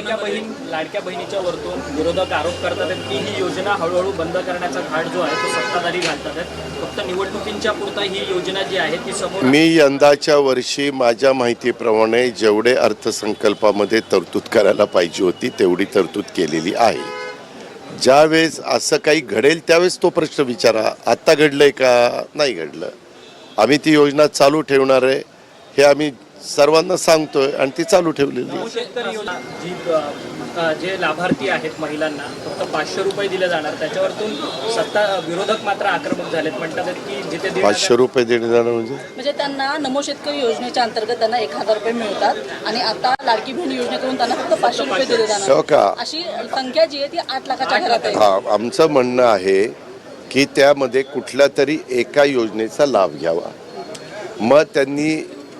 लाडक्या बहीण लाडक्या बहिणीच्या वरतून विरोधक आरोप करतात आहेत की ही योजना हळूहळू बंद करण्याचा घाट जो आहे तो सत्ताधारी घालतात फक्त निवडणुकींच्या पुरता ही योजना जी आहे ती समोर मी यंदाच्या वर्षी माझ्या माहितीप्रमाणे जेवढे अर्थसंकल्पामध्ये तरतूद करायला पाहिजे होती तेवढी तरतूद केलेली आहे. ज्यावेळेस असं काही घडेल त्यावेळेस तो प्रश्न विचारा आत्ता घडलंय का? नाही घडलं. आम्ही ती योजना चालू ठेवणार आहे. हे आम्ही सर्वांना सांगतोय आणि ती चालू ठेवलेली. जी लाभार्थी आहेत महिलांना फक्त पाचशे रुपये दिले जाणार. त्याच्यावरतून सत्ता विरोधक मात्र आक्रमक झालेत. म्हणतात की जिथे पाचशे रुपये देणे जाणं म्हणजे? म्हणजे त्यांना नमो शेतकरी योजनेच्या अंतर्गत त्यांना एक हजार रुपये मिळतात आणि आता लाडकी बहीण योजनेकडून त्यांना फक्त पाचशे रुपये दिले हो जाणार का? अशी संख्या जी आहे ती आठ लाखाच्या घरात आहे. हा आमचं म्हणणं आहे की त्यामध्ये कुठल्या तरी एका योजनेचा लाभ घ्यावा. मग त्यांनी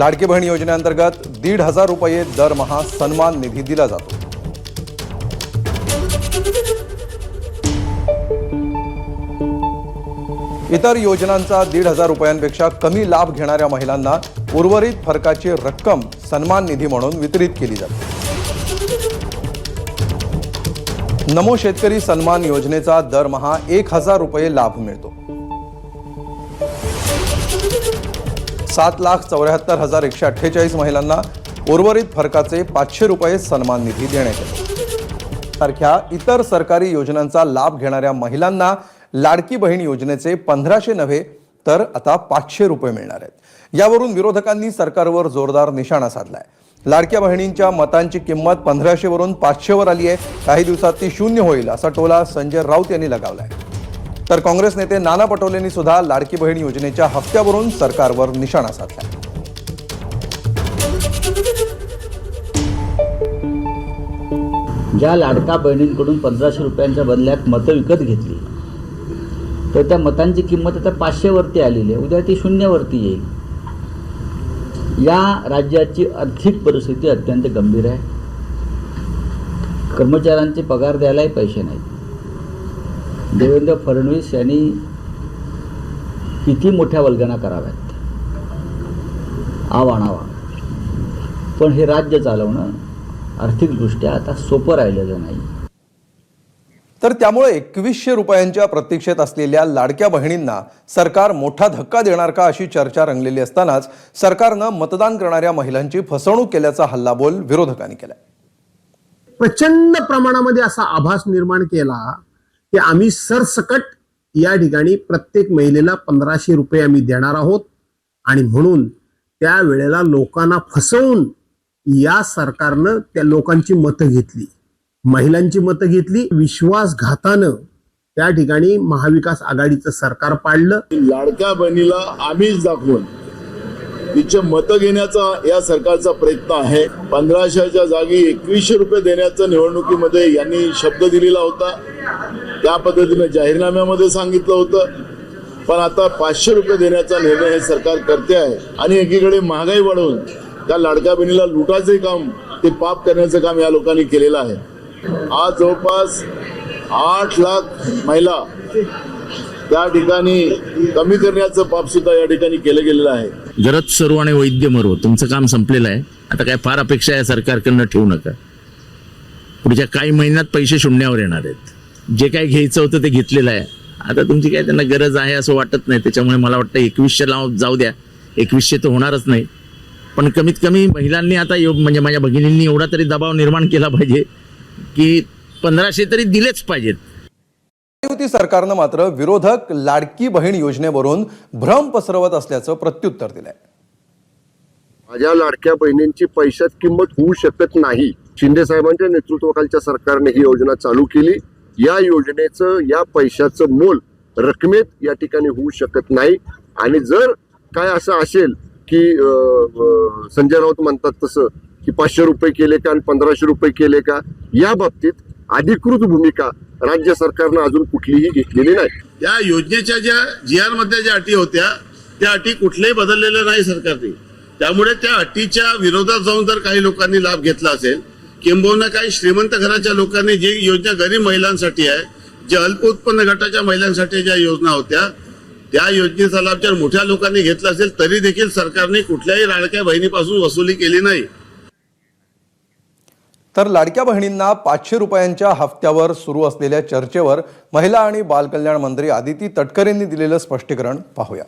लाडकी बहीण योजनेअंतर्गत दीड हजार रुपये दरमहा सन्मान निधी दिला जातो. इतर योजनांचा दीड हजार रुपयांपेक्षा कमी लाभ घेणाऱ्या महिलांना उर्वरित फरकाची रक्कम सन्मान निधी म्हणून वितरित केली जाते. नमो शेतकरी सन्मान योजनेचा दरमहा एक हजार रुपये लाभ मिळतो. सात लाख चौऱ्याहत्तर हजार एकशे अठ्ठेचाळीस महिलांना उर्वरित फरकाचे पाचशे रुपये सन्मान निधी देण्यात आले सारख्या इतर सरकारी योजनांचा लाभ घेणाऱ्या महिलांना लाडकी बहीण योजनेचे पंधराशे नव्हे तर आता पाचशे रुपये मिळणार आहेत. यावरून विरोधकांनी सरकारवर जोरदार निशाणा साधलाय. लाडक्या बहिणींच्या मतांची किंमत पंधराशेवरून पाचशेवर आली आहे काही दिवसात ती शून्य होईल असा टोला संजय राऊत यांनी लगावलाय. तर काँग्रेस नेते नाना पटोलेंनी सुद्धा लाडकी बहीण योजनेच्या हप्त्यावरून सरकारवर निशाणा साधला. ज्या लाडका बहिणींकडून पंधराशे रुपयांच्या बदल्यात मतं विकत घेतली तर त्या मतांची किंमत आता पाचशेवरती आलेली आहे. उद्या ती शून्यवरती येईल. या राज्याची आर्थिक परिस्थिती अत्यंत गंभीर आहे. कर्मचाऱ्यांचे पगार द्यायलाही पैसे नाही देवेंद्र फडणवीस यांनी किती मोठ्या वल्गना कराव्यात? आवाणावा पण हे राज्य चालवणं आर्थिकदृष्ट्या आता सोपं राहिलेलं नाही. तर त्यामुळे एकवीसशे रुपयांच्या प्रतीक्षेत असलेल्या लाडक्या बहिणींना सरकार मोठा धक्का देणार का अशी चर्चा रंगलेली असतानाच सरकारनं मतदान करणाऱ्या महिलांची फसवणूक केल्याचा हल्लाबोल विरोधकांनी केलाय. प्रचंड प्रमाणामध्ये असा आभास निर्माण केला की आम्ही सरसकट या ठिकाणी प्रत्येक महिलेला पंधराशे रुपये आम्ही देणार आहोत. आणि म्हणून त्या वेळेला लोकांना फसवून या सरकारनं त्या लोकांची मतं घेतली. महिलांची मतं घेतली. विश्वासघातानं त्या ठिकाणी महाविकास आघाडीचं सरकार पाडलं. लाडक्या बहिणीला आम्हीच दाखवून तिचे मतं घेण्याचा या सरकारचा प्रयत्न आहे. पंधराशेच्या जागी एकवीसशे रुपये देण्याचा निवडणुकीमध्ये यांनी शब्द दिलेला होता. त्या पद्धतीने जाहीरनाम्यामध्ये सांगितलं होतं. पण आता पाचशे रुपये देण्याचा निर्णय हे सरकार करते आहे. आणि एकीकडे महागाई वाढवून त्या लाडक्या बहिणीला लुटाचे काम ते पाप करण्याचं काम या लोकांनी केलेलं आहे. आज जवळपास आठ लाख महिला त्या ठिकाणी कमी करण्याचं पाप सुद्धा या ठिकाणी केलं गेलेलं आहे. गरज सर्व आणि वैद्य मरो तुमचं काम संपलेलं आहे. आता काय फार अपेक्षा आहे सरकारकडनं ठेवू नका. पुढच्या काही महिन्यात पैसे शून्यावर येणार आहेत. जे काय घ्यायचं होतं ते घेतलेलं आहे. आता तुमची काय त्यांना गरज आहे असं वाटत नाही. त्याच्यामुळे मला वाटतं एकवीसशे लाव जाऊ द्या. एकवीसशे तर होणारच नाही. पण कमीत कमी महिलांनी आता एव- म्हणजे माझ्या भगिनींनी एवढा तरी दबाव निर्माण केला पाहिजे की पंधराशे तरी दिलेच पाहिजेत. युती सरकारनं मात्र विरोधक लाडकी बहीण योजनेवरून भ्रम पसरवत असल्याचं प्रत्युत्तर दिलंय. माझ्या लाडक्या बहिणींची पैशात किंमत होऊ शकत नाही. शिंदे साहेबांच्या नेतृत्वाखालच्या सरकारने ही योजना चालू केली. या योजनेचं या पैशाचं मोल रकमेत या ठिकाणी होऊ शकत नाही. आणि जर काय असं असेल की संजय राऊत म्हणतात तसं की पाचशे रुपये केले का आणि पंधराशे रुपये केले का या बाबतीत अधिकृत भूमिका राज्य सरकारनं अजून कुठलीही घेतलेली नाही. या योजनेच्या ज्या जी आर मधल्या ज्या अटी होत्या त्या अटी कुठल्याही बदललेल्या नाही सरकारने. त्यामुळे त्या अटीच्या विरोधात जाऊन जर काही लोकांनी लाभ घेतला असेल किंबहुना काही श्रीमंत घराच्या लोकांनी जी योजना गरीब महिलांसाठी आहे जे अल्प उत्पन्न गटाच्या महिलांसाठी ज्या योजना होत्या त्या योजनेचा लाभ जर मोठ्या लोकांनी घेतला असेल तरी देखील सरकारने कुठल्याही लाडक्या बहिणीपासून वसुली केली नाही. तर लाडक्या बहिणींना पाचशे रुपयांच्या हप्त्यावर सुरू असलेल्या चर्चेवर महिला आणि बालकल्याण मंत्री आदिती तटकरेंनी दिलेलं स्पष्टीकरण पाहूया.